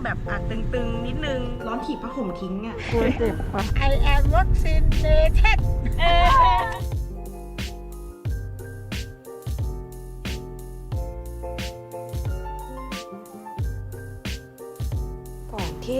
มแบบอาจตึงๆ นิดนึง ร้อนถีบผ้าห่มทิ้งอะกลัวเจ็บปะ I am vaccinated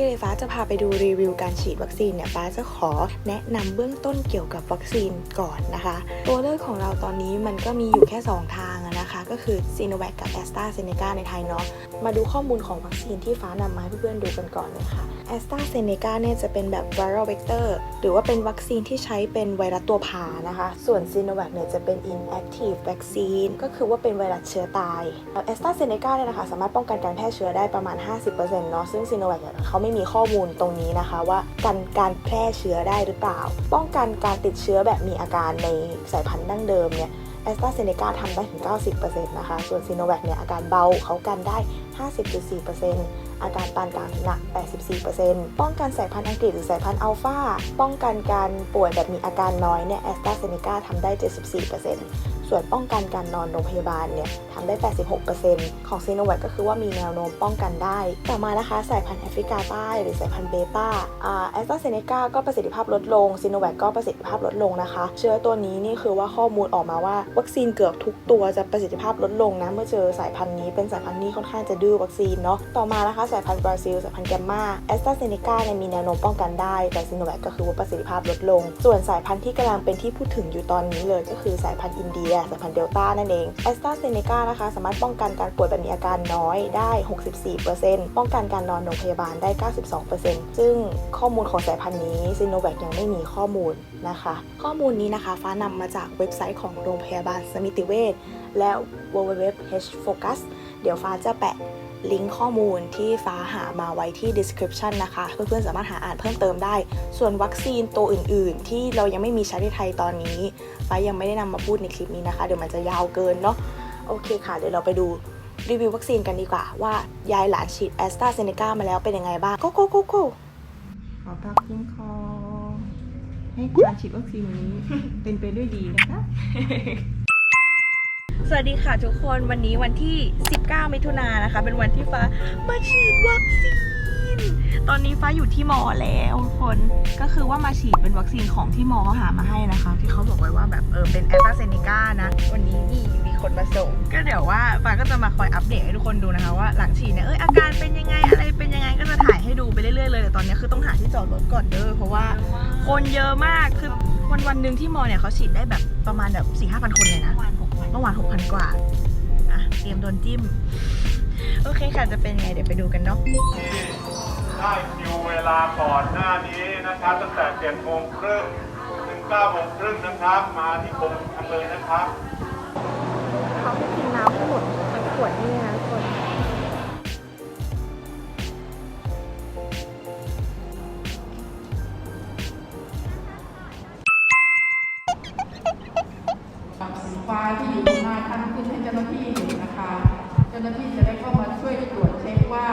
ที่ฟ้าจะพาไปดูรีวิวการฉีดวัคซีนเนี่ยฟ้าจะขอแนะนำเบื้องต้นเกี่ยวกับวัคซีนก่อนนะคะ ตัวเลือกของเราตอนนี้มันก็มีอยู่แค่ 2 ทางนะคะ ก็คือ s i n o v a c กับ a s t r a z เซ e c a ในไทยเนาะมาดูข้อมูลของวัคซีนที่ฟ้านำมาให้เพื่อนๆดูกันก่อนเลยค่ะ a s t r a z เซ e c a เนี่ยจะเป็นแบบ viral vector หรือว่าเป็นวัคซีนที่ใช้เป็นไวรัสตัวพานะคะ ส่วน s i n o v a c เนี่ยจะเป็น inactive vaccine ก็คือว่าเป็นไวรัสเชื้อตายแอสตราเซเนกาเนี่ยนะคะสามารถป้องกันการแพร่เชื้อได้ประมาณ 50%เนาะซึ่งซีโนแวคเนี่ยเขาไม่มีข้อมูลตรงนี้นะคะว่ากันการแพร่เชื้อได้หรือเปล่า ป้องกันการติดเชื้อแบบมีอาการในสายพันธุ์ดั้งเดิมเนี่ยแอสตราเซเนกาทำได้ถึง 90%นะคะ ส่วนซีโนแวคเนี่ยอาการเบาเขากันได้ 50.4%อาการปานกลางถึงหนัก 84%ป้องกันสายพันธุ์อังกฤษหรือสายพันธุ์อัลฟาป้องกันการป่วยแบบมีอาการน้อยเนี่ยแอสตราเซเนกาทำได้ 74% ส่วนป้องกันการนอนโรงพยาบาลเนี่ยทำได้ 86%ของซีโนแวคก็คือว่ามีแนวโน้มป้องกันได้ ต่อมานะคะสายพันธุ์แอฟริกาใต้หรือสายพันธุ์เบต้าแอสตราเซเนกาก็ประสิทธิภาพลดลงซีโนแวคก็ประสิทธิภาพลดลงนะคะ เชื้อตัวนี้นี่คือว่าข้อมูลออกมาว่าวัคซีนเกือบทุกตัวจะประสิทธิภาพลดลงนะเมื่อเจอสายพันธุ์นี้เป็นสายพันธุ์นี้ค่อนข้างจะดื้อวัคซีนเนาะต่อมานะคะสายพันธุ์บราซิลสายพันธุ์แกมมาแอสตราเซเนกาเนี่ยมีแนวโน้มป้องกันได้ แต่ซีโนแวคก็คือว่าประสิทธิภาพลดลง ส่วนสายพันธุ์ที่กำลังเป็นที่พูดถึงอยู่ตอนนี้เลยก็คือสายพันธุ์อินเดียสายพันธุ์เดลต้านั่นเองแอสตราเซเนกานะคะสามารถป้องกันการป่วยแบบมีอาการน้อยได้ 64%ป้องกันการนอนโรงพยาบาลได้ 92%ซึ่งข้อมูลของสายพันธุ์นี้ซีโนแวคยังไม่มีข้อมูลนะคะ ข้อมูลนี้นะคะฟ้านำมาจากเว็บไซต์ของโรงพยาบาลสมิติเวชและ www h focus เดี๋ยวฟ้าจะแปะ ลิงก์ข้อมูลที่ฟ้าหามาไว้ที่ description นะคะ เพื่อนๆสามารถหาอ่านเพิ่มเติมได้ ส่วนวัคซีนตัวอื่น ๆ ที่เรายังไม่มีใช้ในไทยตอนนี้ ฟ้ายังไม่ได้นำมาพูดในคลิปนี้นะคะ เดี๋ยวมันจะยาวเกินเนาะโอเคค่ะ เดี๋ยวเราไปดูรีวิววัคซีนกันดีกว่า ว่ายายหลานฉีดแอสตราเซเนกามาแล้วเป็นยังไงบ้างโกโกโกโกขอพักคุ้มครองให้การฉีดวัคซีนวันนี้เป็นไปด้วยดีนะคะ สวัสดีค่ะทุกคนวันนี้วันที่ 19 มิถุนายนนะคะ เป็นวันที่ฟ้ามาฉีดวัคซีน ตอนนี้ฟ้าอยู่ที่มอแล้วทุกคนก็คือว่ามาฉีดเป็นวัคซีนของที่มอเขาหามาให้นะคะ ที่เขาบอกไว้ว่าแบบเออเป็นแอสตราเซเนกานะ วันนี้นี่มีคนมาส่ง ก็เดี๋ยวว่าฟ้าก็จะมาคอยอัปเดตให้ทุกคนดูนะคะว่าหลังฉีดเนี่ยเอออาการเป็นยังไงอะไรเป็นยังไงก็จะถ่ายให้ดูไปเรื่อยๆเลยแต่ตอนนี้คือต้องหาที่จอดรถก่อนเด้อเพราะว่าคนเยอะมากคือ วันวันๆหนึ่งที่มอเนี่ยเขาฉีดได้แบบประมาณแบบสี่ห้าพันคนเลยนะเมื่อวานหกพันกว่า อะ เตรียมโดนจิ้ม โอเคค่ะ จะเป็นไง เดี๋ยวไปดูกันเนาะได้คิวเวลาก่อนหน้านี้นะครับตั้งแต่7โมงครึ่งถึง9โมงครึ่งนะครับ มาที่กรมกันเลยนะครับ เขาให้กินน้ำทั้งหมดทั้งขวดนี่นะ ฟ้าที่อยู่ตรงหน้าท่านขึ้นให้เจ้าหน้าที่เห็นนะคะ เจ้าหน้าที่จะได้เข้ามาช่วยตรวจเช็คว่า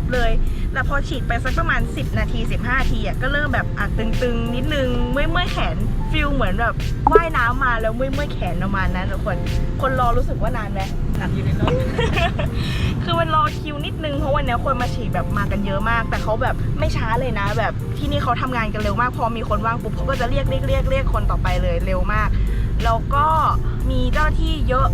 บเลย แล้วพอฉีดไปสักประมาณ 10 นาที 15นาทีอะก็เริ่มแบบอาจตึงๆ นิดนึงเมื่อยเมื่อยๆแขนฟิลเหมือนแบบว่ายน้ำมาแล้วเมื่อยเมื่อยๆแขนประมาณนั้นทุกคน คนรอรู้สึกว่านานไหมหนักอยู่ในรถคือมันรอคิวนิดนึงเพราะวันเนี้ยคนมาฉีดแบบมากันเยอะมาก แต่เขาแบบไม่ช้าเลยนะ แบบที่นี่เขาทำงานกันเร็วมาก พอมีคนว่างปุ๊บเขาก็จะเรียกเรียกเรียกเรียกคนต่อไปเลยเร็วมาก แล้วก็มีเจ้าหน้าที่เยอะ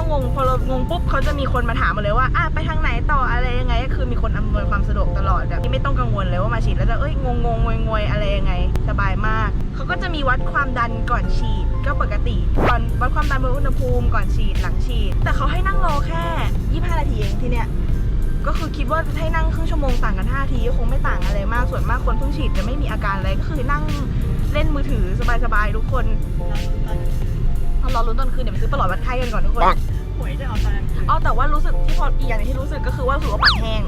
ไม่ต้องงงพอเรางงปุ๊บเขาจะมีคนมาถามมาเลยว่าอะไปทางไหนต่ออะไรยังไงก็คือมีคนอำนวยความสะดวกตลอดแบบไม่ต้องกังวลเลยว่ามาฉีดแล้วจะเอ้ยงงงงวยงวยอะไรยังไง สบายมากเขาก็จะมีวัดความดันก่อนฉีดก็ปกติก่อนวัดความดันบนอุณหภูมิก่อนฉีดหลังฉีด แต่เขาให้นั่งรอแค่ 25 นาทีเองที่เนี้ยก็คือคิดว่าให้นั่งครึ่งชั่วโมงต่างกัน5ทีก็คงไม่ต่างอะไรมากส่วนมากคนเพิ่งฉีดจะไม่มีอาการอะไรก็คือนั่งเล่นมือถือสบายๆทุกคน เรารอลุ้นตอนคืนเดี๋ยวไปซื้อปลอดวัดไข้กันก่อนทุกคนหวยจะออกตอนนั้นอ๋อแต่ว่ารู้สึกที่พออีกอย่างหนึงที่รู้สึกก็คือว่ารู้สึกว่าปากแห้ง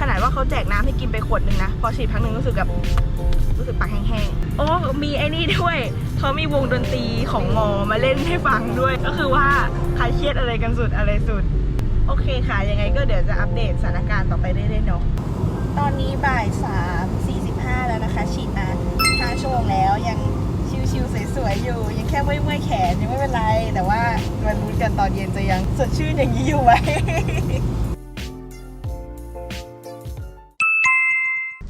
ขนาดว่าเขาแจกน้ำให้กินไปขวดหนึ่งนะ พอฉีดครั้งหนึ่งรู้สึกแบบรู้สึกปากแห้งๆ โอ้มีไอ้นี่ด้วย เขามีวงดนตรีของมอมาเล่นให้ฟังด้วย ก็คือว่าใครเครียดอะไรกันสุดอะไรสุด โอเคค่ะ ยังไงก็เดี๋ยวจะอัปเดตสถานการณ์ต่อไปเรื่อยๆเนาะ ตอนนี้บ่ายสามสี่สิบห้าแล้วนะคะ ฉีดมาห้าชั่วโมงแล้วยัง ชิวสวยๆอยู่ ยังแค่เมื่อยๆแขนยังไม่เป็นไร แต่ว่ามาลุ้นกันตอนเย็นจะยังสดชื่นอย่างนี้อยู่ไหม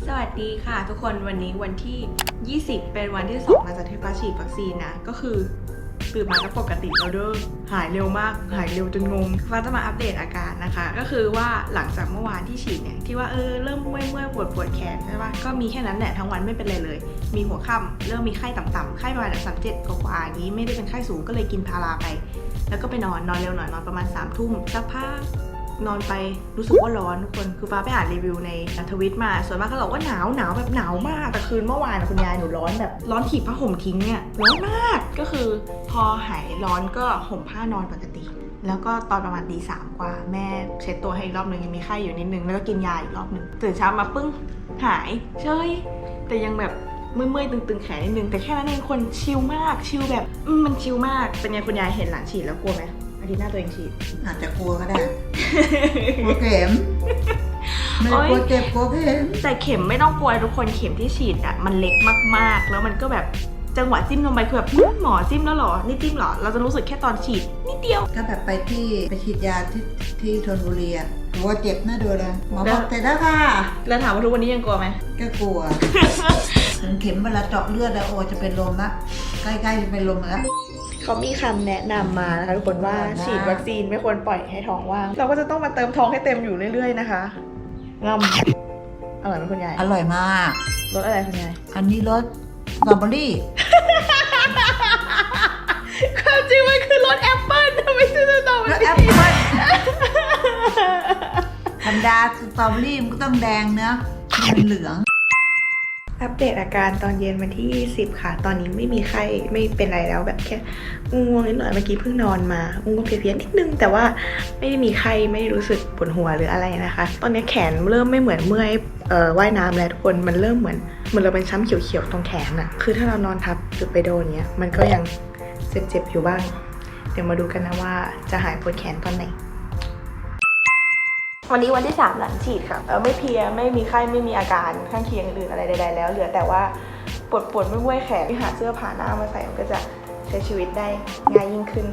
สวัสดีค่ะทุกคนวันนี้วันที่ 20 เป็นวันที่2หลังจากที่ฟ้าฉีดวัคซีนนะ ก็คือ ตื่นมาก็ปกติแล้วเด้อหายเร็วมาก หายเร็วจนงงฟ้าจะมาอัปเดตอาการนะคะ ก็คือว่าหลังจากเมื่อวานที่ฉีดเนี่ยที่ว่าเออเริ่มเมื่อยเมื่อยปวดปวดแขนใช่ปะก็มีแค่นั้นแหละทั้งวันไม่เป็นไรเลย มีหัวค่ำเริ่มมีไข้ต่ำๆไข้ประมาณสามเจ็ดกว่าๆอย่างนี้ไม่ได้เป็นไข้สูงก็เลยกินพาราไป แล้วก็ไปนอนนอนเร็วหน่อยนอนประมาณสามทุ่มสักพัก นอนไปรู้สึกว่าร้อนทุกคน คือฟ้าไปอ่านรีวิวในทวิตมา ส่วนมากเขาบอกว่าหนาวหนาวแบบหนาวมากแต่คืนเมื่อวานคุณยายหนูร้อนแบบร้อนถีบผ้าห่มทิ้งเนี่ยร้อนมากก็คือพอหายร้อนก็ห่มผ้านอนปกติ แล้วก็ตอนประมาณตีสามกว่า แม่เช็ดตัวให้อีกรอบหนึ่งยังมีไข้อยู่นิดนึงแล้วก็กินยาอีกรอบหนึ่งตื่นเช้ามาปึ้งหายเฉยแต่ยังแบบเมื่อยๆตึงๆแขนนิดนึงแต่แค่นั้นเองคนชิลมากชิลแบบมันชิลมากเป็นไงคุณยายเห็นหลานฉีดแล้วกลัวไหม ทิตย์หน้าตัวเองฉีด อาจจะกลัวก็ได้ กลัวเข็ม ไม่ได้กลัวเจ็บกลัวเข็ม แต่เข็มไม่ต้องกลัวทุกคนเข็มที่ฉีดอะมันเล็กมากๆ แล้วมันก็แบบจังหวะจิ้มลงไปคือแบบอื้อหมอจิ้มแล้วเหรอ นี่จิ้มเหรอ เราจะรู้สึกแค่ตอนฉีดนิดเดียว ก็แบบไปที่ไปฉีดยาที่ที่ธนบุรีอะกลัวเจ็บน่าดูเลยหมอบอกเสร็จแล้วค่ะ แล้วถามว่าทุกวันนี้ยังกลัวไหมก็กลัวถึงเข็มเวลาเจาะเลือดแล้วโอจะเป็นลมละใกล้ๆจะเป็นลมแล้ว เขามีคำแนะนำมานะคะทุกคนว่าว่าฉีดวัคซีนไม่ควรปล่อยให้ท้องว่าง เราก็จะต้องมาเติมท้องให้เต็มอยู่เรื่อยๆนะคะงำอร่อยไหมคุณยายอร่อยมากรสอะไรคุณยายอันนี้รสสตรอเบอรี่ความจริงมันคือรสแอปเปิ้ลทำไมชื่อสตรอเบอแล้วรี่แอปเปิ้ลธรรมดาสตรอเบอรี่มันก็ต้องแดงเนื้อะมันเหลือง อัปเดตอาการตอนเย็นวันที่20ค่ะ ตอนนี้ไม่มีไข้ไม่เป็นไรแล้วแบบแค่ง่วงนิดหน่อยเมื่อกี้เพิ่งนอนมาง่วงเพลียๆนิดนึง แต่ว่าไม่ได้มีไข้ไม่ได้รู้สึกปวดหัวหรืออะไรนะคะ ตอนนี้แขนเริ่มไม่เหมือนเมื่อยเอ่อว่ายน้ำแล้วทุกคนมันเริ่มเหมือนเหมือนเราเป็นช้ำเขียวๆตรงแขนอะคือถ้าเรานอนทับหรือไปโดนเนี้ยมันก็ยังเจ็บๆอยู่บ้าง เดี๋ยวมาดูกันนะว่าจะหายปวดแขนตอนไหน วันนี้วันที่ 3 หลังฉีดค่ะเออไม่เพลียไม่มีไข้ไม่มีอาการข้างเคียงอื่นๆอะไรใดๆแล้ว เหลือแต่ว่าปวดปวดๆเมื่อยๆแขนที่หาเสื้อผ่าหน้ามาใส่มันก็จะใช้ชีวิตได้ง่ายยิ่งขึ้น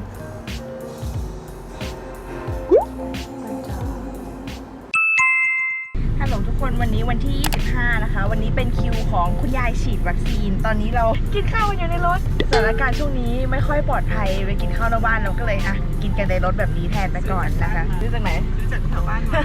ฮัลโหลทุกคนวันนี้วันที่ 25 นะคะ วันนี้เป็นคิวของคุณยายฉีดวัคซีน ตอนนี้เรากินข้าวกันอยู่ในรถ สถานการณ์ช่วงนี้ไม่ค่อยปลอดภัยไปกินข้าวนอกบ้านเราก็เลยอะกินกันในรถแบบนี้แทนไปก่อนนะคะซื้อจากไหนซื้อจากแถวบ้านมา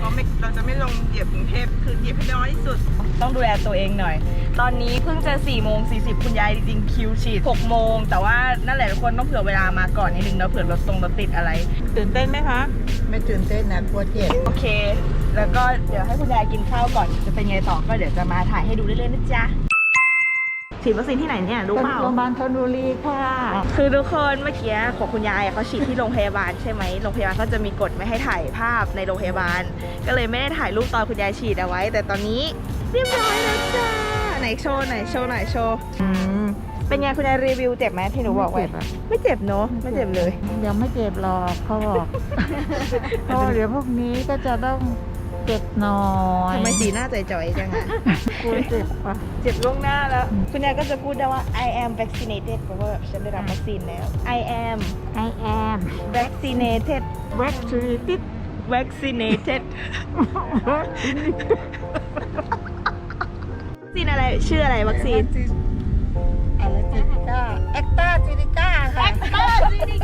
เราไม่เราจะไม่ลงเหยียบกรุงเทพคือเหยียบให้น้อยที่สุด ต้องดูแลตัวเองหน่อย ตอนนี้เพิ่งจะ4โมง40คุณยายจริงๆคิวฉีด6โมงแต่ว่านั่นแหละทุกคนต้องเผื่อเวลามาก่อนนิดนึงแล้วเผื่อรถตรงรถติดอะไร ตื่นเต้นไหมคะ ไม่ตื่นเต้นนะกลัวเจ็บโอเค แล้วก็เดี๋ยวให้คุณยายกินข้าวก่อนจะเป็นไงต่อก็เดี๋ยวจะมาถ่ายให้ดูเรื่อยๆนะจ๊ะ ฉีดวัคซีนที่ไหนเนี่ยรู้เปล่าโรงพยาบาลธนบุรีค่ะ คือทุกคนเมื่อกี้ของคุณยายเขาฉีดที่โรงพยาบาลใช่ไหมโรงพยาบาลก็จะมีกฎไม่ให้ถ่ายภาพในโรงพยาบาล ก็เลยไม่ได้ถ่ายรูปตอนคุณยายฉีดเอาไว้ แต่ตอนนี้เรียบร้อยแล้วจ้าไหนโชว์ไหนอยโชว์ไหนอยโชว์อืมเป็นไงคุณยายรีวิวเจ็บไหมที่หนูบอกไว้ไม่เจ็บเนอะไม่เจ็บเลยยังไม่เจ็บหรอกเขาบอกเพราะว่าเดี๋ยวพวกนี้ก็จะต้อง เจ็บหน่อยทำไมสีหน้าจ่อยๆจังอะกลัวเจ็บปะเจ็บล่วงหน้าแล้ว คุณยายก็จะพูดได้ว่า I am vaccinated เพราะว่าฉันได้รับวัคซีนแล้ว I am I am vaccinated vaccinated vaccinated วัคซีนอะไรชื่ออะไรวัคซีน อะไรซิลิก้าแอคตาซิลิก้าค่ะบ้าซีนิก้าแล้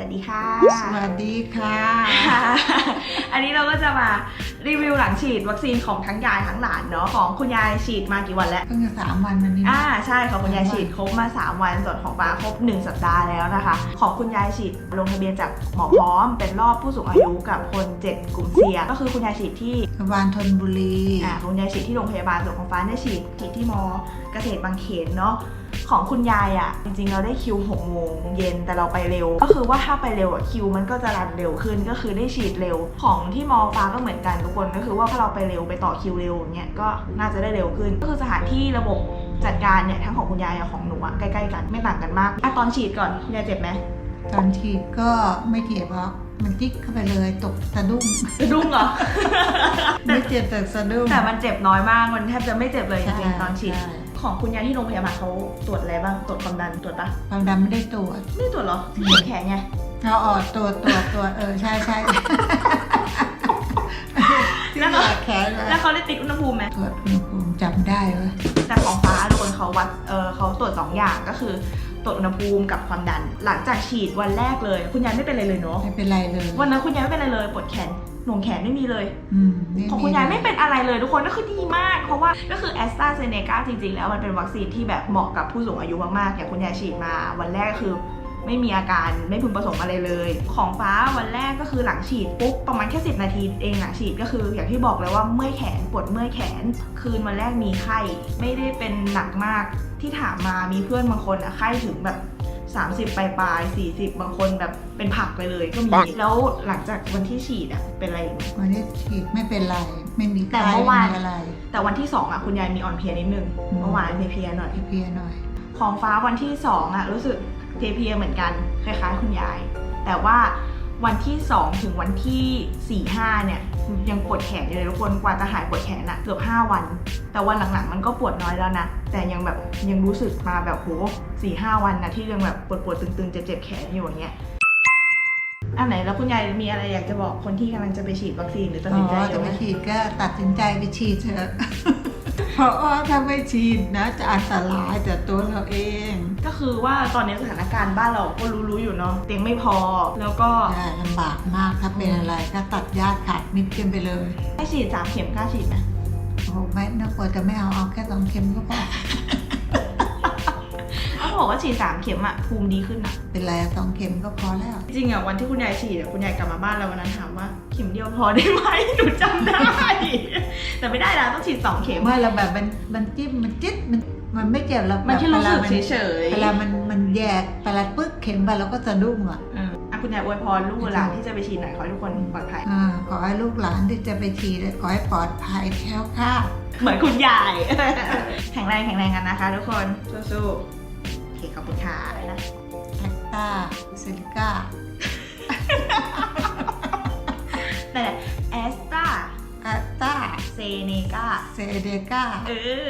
วัสดีค่ะ สวัสดีค่ะค่ะ อันนี้เราก็จะมารีวิวหลังฉีดวัคซีนของทั้งยายทั้งหลานเนาะของคุณยายฉีดมากี่วันแล้ว เพิ่งจะสามวันวันนี้อ่าใช่ของคุณยายฉีดครบมา 3 วันส่วนของป้าครบ 1 สัปดาห์แล้วนะคะ ของคุณยายฉีดลงทะเบียนจากหมอพร้อม เป็นรอบผู้สูงอายุกับคน 7 กลุ่มเสี่ยงก็คือคุณยายฉีดที่โรงพยาบาลธนบุรีอ่าคุณยายฉีดที่โรงพยาบาลส่วนของฟ้าได้ฉีดฉีดที่มเกษตรบางเขนเนาะ ของคุณยายอะ่ะ จริงๆ เราได้คิว6โมงเย็นแต่เราไปเร็ว ก็คือว่าถ้าไปเร็วอะคิวมันก็จะรันเร็วขึ้นก็คือได้ฉีดเร็ว ของที่มอฟ้าก็เหมือนกันทุกคนก็คือว่าถ้าเราไปเร็วไปต่อคิวเร็วอย่างเงี้ยก็น่าจะได้เร็วขึ้น ก็คือสถานที่ระบบจัดการเนี่ยทั้งของคุณยายกับของหนูอะใกล้ๆกันไม่ต่างกันมากอะตอนฉีดก่อนคุณยายเจ็บไหมตอนฉีดก็ไม่เจ็บหรอกมันจิ๊กเข้าไปเลยตกสะดุ้งสะดุ้งเหรอ ไม่เจ็บแต่สะดุ้งแต่มันเจ็บน้อยมากมันแทบจะไม่เจ็บเลยจริงๆตอนฉีดใช่ ของคุณยายที่โรงพยาบาลเขาตรวจอะไรบ้าง ตรวจความดันตรวจปะความดันไม่ได้ตรวจไม่ได้ตรวจเหรอที่เขียนแขนไงเอาออกตรวจตรวจตรวจเออใช่ใช่ที่แล้วหก็ยอดแขนไว้แล้วเขาได้ติดอุณหภูมิไหมตรวจอุณหภูมิจำได้เว้ยแต่ของฟ้าทุกคนเขาวัดเออเขาตรวจสองอย่างก็คือต รวจอุณหภูมิกับความดัน หลังจากฉีดวันแรกเลย คุณยายไม่เป็นอะไรเลยเนาะไม่เป็นไรเลยวันนั้นคุณยายไม่เป็นอะไรเลยปวดแขนหน่วงแขนไม่มีเลย อืมไม่ของคุณยายไม่เป็นอะไรเลยทุกคนก็คือดีมาก เพราะว่าก็คือแอสตราเซเนกาจริงๆ แล้วมันเป็นวัคซีนที่แบบเหมาะกับผู้สูงอายุมากๆอย่างคุณยายฉีดมาวันแรกก็คือ ไม่มีอาการไม่พึงประสงค์อะไรเลย ของฟ้าวันแรกก็คือหลังฉีดปุ๊บประมาณแค่10 นาทีเองหลังฉีดก็คือ อย่างที่บอกเลยว่าเมื่อยแขนปวดเมื่อยแขน คืนวันแรกมีไข้ไม่ได้เป็นหนักมาก ที่ถามมามีเพื่อนบางคนอะไข้ถึงแบบ 30 ปลายปลายๆ40 บางคนแบบเป็นผักไปเลยก็มี แล้วหลังจากวันที่ฉีดอะเป็นอะไรอีกไหม วันนี้ฉีดไม่เป็นไร ไม่มีแต่ไข้เมื่อวาน ไม่มีอะไรแต่วันที่สองอะคุณยายมีอ่อนเพลียนิดนึงอืมเมื่อวานเพลียๆหน่อย เพลียๆหน่อย ของฟ้าวันที่สองอะรู้สึกเพลียๆเหมือนกันคล้ายๆ คุณยาย แต่ว่าวันที่สองถึงวันที่สี่ห้าเนี่ย ยังปวดแขนอยู่เลยทุกคนกว่าจะหายปวดแขนอะเกือบห้าวัน แต่วันหลังๆ มันก็ปวดน้อยแล้วนะ แต่ยังแบบยังรู้สึกมาแบบโหสี่ห้าวันนะที่ยังแบบปวดๆตึงๆเจ็บๆแขนอยู่อย่างเงี้ยอันไหนแล้วคุณยายมีอะไรอยากจะบอกคนที่กำลังจะไปฉีดวัคซีนหรือตัดสินใจออจะยู่ไปไหมฉีดก็ตัดสินใจไปฉีดเถอะ เพราะว่าถ้าไม่ฉีดนะจะอันตรายแต่ตัวเราเอง ก็คือว่าตอนนี้สถานการณ์บ้านเราก็รู้ๆอยู่เนาะเตียงไม่พอแล้วก็ใช่ลำบากมากถ้าเป็นอะไรก็ตัดญาติขาดมิตรกันไปเลย ให้ฉีดสามเข็มกล้าฉีดไหมโอ้โหไม่น่ากลัวจะไม่เอาเอาแค่สองเข็มก็พอเขา บอกว่าฉีดสามเข็มอะภูมิดีขึ้นอะเป็นไรอะสองเข็มก็พอแล้ว จริงอะวันที่คุณยายฉีดอะคุณยายกลับมาบ้านแล้ววันนั้นถามว่าเข็มเดียวพอได้ไหมหนูจำได้ แต่ไม่ได้นะต้องฉีดสองเข็มเมื่อเราแบบมันมันจิ้มมันจิ๊ดมันมันไม่เจ็บหรอกมันแค่รู้สึกวลาเฉยๆเวลามันมันแยกเวลาปึ๊กเข็มไปเราก็สะดุ้งอะเอออะคุณยายอวยพรลูกหลานที่จะไปฉีดหน่อยขอให้ทุกคนปลอดภัยอ่าขอให้ลูกหลานที่จะไปฉีดขอให้ปลอดภัยแคล้วคลาดเหมือนคุณยาย แข็งแรงแข็งแรงกันนะคะ ทุกคนสู้ๆ โอเคขอบคุณค่ะนะแอคตาเซลิก้าแต่แอสตราแอคตาเซเนกาเซเดก้าเออ